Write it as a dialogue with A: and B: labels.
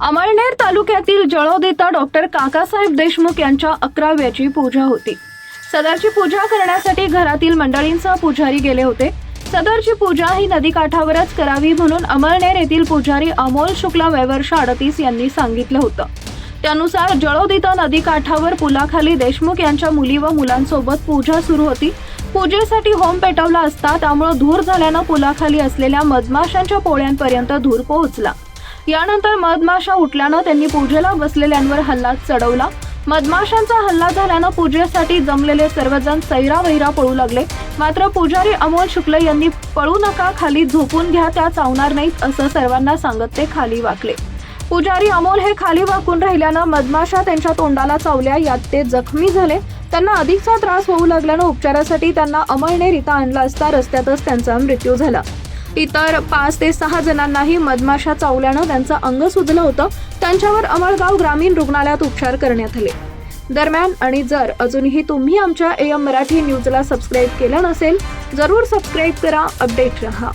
A: अमळनेर तालुक्यातील जळोद इथं डॉक्टर काकासाहेब देशमुख यांच्या अकराव्याची पूजा होती. सदरची पूजा करण्यासाठी घरातील मंडळींसह पुजारी गेले होते. सदरची पूजा ही नदीकाठावरच करावी म्हणून अमळनेर येथील पुजारी अमोल शुक्ला वयवर्ष अडतीस यांनी सांगितलं होतं. त्यानुसार जळोद इथं नदीकाठावर पुलाखाली देशमुख यांच्या मुली व मुलांसोबत पूजा सुरू होती. पूजेसाठी होम पेटवला असता त्यामुळं धूर झाल्यानं पुलाखाली असलेल्या मधमाशांच्या पोळ्यांपर्यंत धूर पोहोचला. यानंतर मधमाशा उठल्यानं त्यांनी पूजेला बसलेल्यांवर हल्ला चढवला. मधमाशांचा हल्ला झाल्यानं पूजेसाठी जमलेले सर्वजण सैरा वैरा पळू लागले. मात्र पुजारी अमोल शुक्ल यांनी पळू नका खाली झोपून घ्या त्या चावणार नाहीत असं सर्वांना सांगत ते खाली वाकले. पुजारी अमोल हे खाली वाकून राहिल्यानं मधमाशा त्यांच्या तोंडाला चावल्या यात ते जखमी झाले. त्यांना अधिकचा त्रास होऊ लागल्यानं उपचारासाठी त्यांना अमळने रिता आणला असता रस्त्यातच त्यांचा मृत्यू झाला. इतर पाच ते सहा जणांनाही मधमाशा चावल्यानं त्यांचं अंग सुजलं होतं. त्यांच्यावर अमळगाव ग्रामीण रुग्णालयात उपचार करण्यात आले. दरम्यान आणि जर अजूनही तुम्ही आमच्या एम मराठी न्यूजला सबस्क्राईब केलं नसेल जरूर सबस्क्राईब करा अपडेट रहा.